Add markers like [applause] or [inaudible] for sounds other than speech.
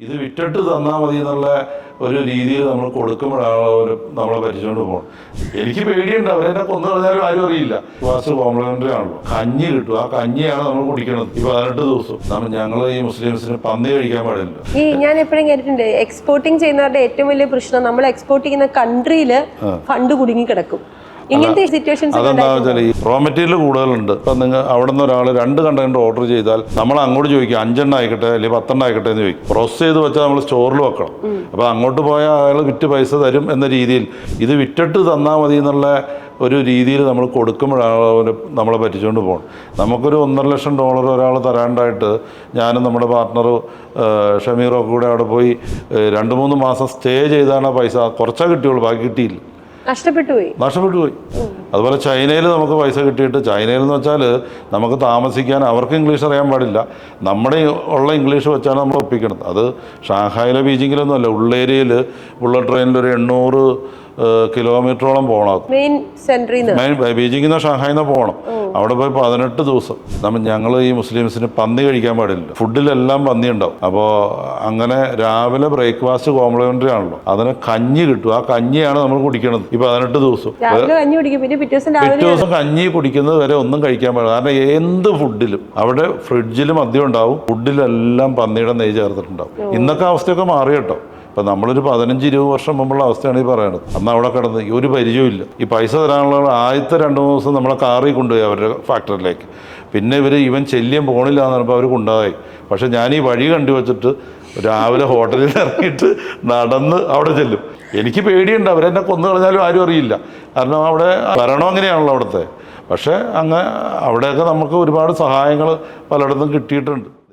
ഇത് വിറ്റിട്ട് തന്നാൽ മതി എന്നുള്ള ഒരു രീതിയിൽ നമ്മൾ കൊടുക്കുമ്പോഴാണ് അവർ നമ്മളെ പരിചയമുണ്ട് പോകണം എനിക്ക് പേടിയുണ്ട് അവരെന്നെ കൊന്നു കളഞ്ഞാലും ആരും അറിയില്ല. വാസ് കോംപ്ലിമെന്ററിയാണല്ലോ കഞ്ഞി കിട്ടും. ആ കഞ്ഞിയാണ് നമ്മൾ കുടിക്കുന്നത് ഈ പതിനെട്ട് ദിവസം. നമ്മൾ ഞങ്ങൾ ഈ മുസ്ലിംസിന് പന്നി കഴിക്കാൻ പാടില്ല. ഈ ഞാൻ എപ്പോഴും കേട്ടിട്ടുണ്ട് എക്സ്പോർട്ടിങ് ചെയ്യുന്നവരുടെ ഏറ്റവും വലിയ പ്രശ്നം നമ്മൾ എക്സ്പോർട്ട് ചെയ്യുന്ന കൺട്രിയിൽ ഫണ്ട് കുടുങ്ങി കിടക്കും. ഇങ്ങനത്തെ സിറ്റുവേഷൻസ് അതെന്താ വെച്ചാൽ ഈ റോ മെറ്റീരിയൽ കൂടുതലുണ്ട്. ഇപ്പം നിങ്ങൾ അവിടെ നിന്ന് ഒരാൾ രണ്ട് കണ്ടെയ്നർ ഓർഡർ ചെയ്താൽ നമ്മൾ അങ്ങോട്ട് ചോദിക്കും അഞ്ചെണ്ണം ആയിക്കട്ടെ? അല്ലെങ്കിൽ പത്തെണ്ണം ആയിക്കട്ടെ? എന്ന് ചോദിക്കും. പ്രോസസ് ചെയ്ത് വെച്ചാൽ നമ്മൾ സ്റ്റോറിൽ വെക്കണം. അപ്പോൾ അങ്ങോട്ട് പോയാൽ അയാൾ വിറ്റ് പൈസ തരും എന്ന രീതിയിൽ. ഇത് വിറ്റിട്ട് തന്നാൽ മതി എന്നുള്ള ഒരു രീതിയിൽ നമ്മൾ കൊടുക്കുമ്പോഴാണ് നമ്മളെ പറ്റിച്ചുകൊണ്ട് പോകണം നമുക്കൊരു ഒന്നര ലക്ഷം ഡോളർ ഒരാൾ തരാണ്ടായിട്ട് ഞാനും നമ്മുടെ പാർട്ട്ണർ ഷമീറൊക്കെ കൂടെ അവിടെ പോയി രണ്ട് മൂന്ന് മാസം സ്റ്റേ ചെയ്താണ് പൈസ. കുറച്ചേ കിട്ടിയുള്ളൂ ബാക്കി കിട്ടിയില്ല. നഷ്ടപ്പെട്ടു പോയി അതുപോലെ ചൈനയിൽ നമുക്ക് പൈസ കിട്ടിയിട്ട് ചൈനയിൽ എന്ന് വെച്ചാൽ നമുക്ക് താമസിക്കാൻ അവർക്ക് ഇംഗ്ലീഷ് അറിയാൻ പാടില്ല. നമ്മുടെ ഉള്ള ഇംഗ്ലീഷ് വെച്ചാണ് നമ്മൾ ഒപ്പിക്കുന്നത്. അത് ഷാങ്ഹായിലെ ബീജിങ്ങിലൊന്നും അല്ല ഉള്ളേരിയയിൽ ബുള്ളറ്റ് ട്രെയിനിൽ ഒരു എണ്ണൂറ് കിലോമീറ്ററോളം പോകണം. മെയിൻ സെൻട്രിൽ മെയിൻ ബീജിങ്ങിൽ നിന്ന് ഷാങ്ഹായിൽ നിന്ന് പോകണം. അവിടെ പോയി പതിനെട്ട് ദിവസം. നമ്മൾ ഞങ്ങൾ ഈ മുസ്ലിംസിന് പന്നി കഴിക്കാൻ പാടില്ല. ഫുഡിലെല്ലാം പന്നി ഉണ്ടാവും. അപ്പോൾ അങ്ങനെ രാവിലെ ബ്രേക്ക്ഫാസ്റ്റ് കോംപ്ലിമെന്ററി ആണല്ലോ. അതിന് കഞ്ഞി കിട്ടും. ആ കഞ്ഞിയാണ് നമ്മൾ കുടിക്കണത്. ഈ പതിനെട്ട് ദിവസം. പിറ്റേ ദിവസം കഞ്ഞി കുടിക്കുന്നത് വരെ ഒന്നും കഴിക്കാൻ പാടില്ല. കാരണം എന്ത് ഫുഡിലും അവിടെ ഫ്രിഡ്ജിൽ മദ്യം ഉണ്ടാവും. ഫുഡിലെല്ലാം പന്നിയുടെ നെയ്യ് ചേർത്തിട്ടുണ്ടാവും. ഇന്നൊക്കെ അവസ്ഥയൊക്കെ മാറി കേട്ടോ. ഇപ്പം നമ്മളൊരു പതിനഞ്ച് ഇരുപത് വർഷം മുമ്പുള്ള അവസ്ഥയാണ് ഈ പറയുന്നത് അന്ന് അവിടെ കിടന്ന് ഒരു പരിചയമില്ല ഈ പൈസ തരാനുള്ള ആദ്യത്തെ രണ്ട് മൂന്ന് ദിവസം നമ്മളെ കാറിൽ കൊണ്ടുപോയി അവരുടെ ഫാക്ടറിയിലേക്ക്. പിന്നെ ഇവർ ഇവൻ ചെല്ലിയും പോണില്ല എന്ന് പറഞ്ഞപ്പോൾ അവർ കൊണ്ടുപോയി. പക്ഷേ ഞാൻ ഈ വഴി കണ്ടു വെച്ചിട്ട് രാവിലെ ഹോട്ടലിൽ [laughs] ഇറങ്ങിയിട്ട് നടന്ന് അവിടെ ചെല്ലും. എനിക്ക് പേടിയുണ്ട്. അവരെന്നെ കൊന്നു കളഞ്ഞാലും ആരും അറിയില്ല. കാരണം അവിടെ ഭരണം അങ്ങനെയാണല്ലോ അവിടുത്തെ. പക്ഷേ അങ്ങ് അവിടെയൊക്കെ നമുക്ക് ഒരുപാട് സഹായങ്ങൾ പലയിടത്തും കിട്ടിയിട്ടുണ്ട്.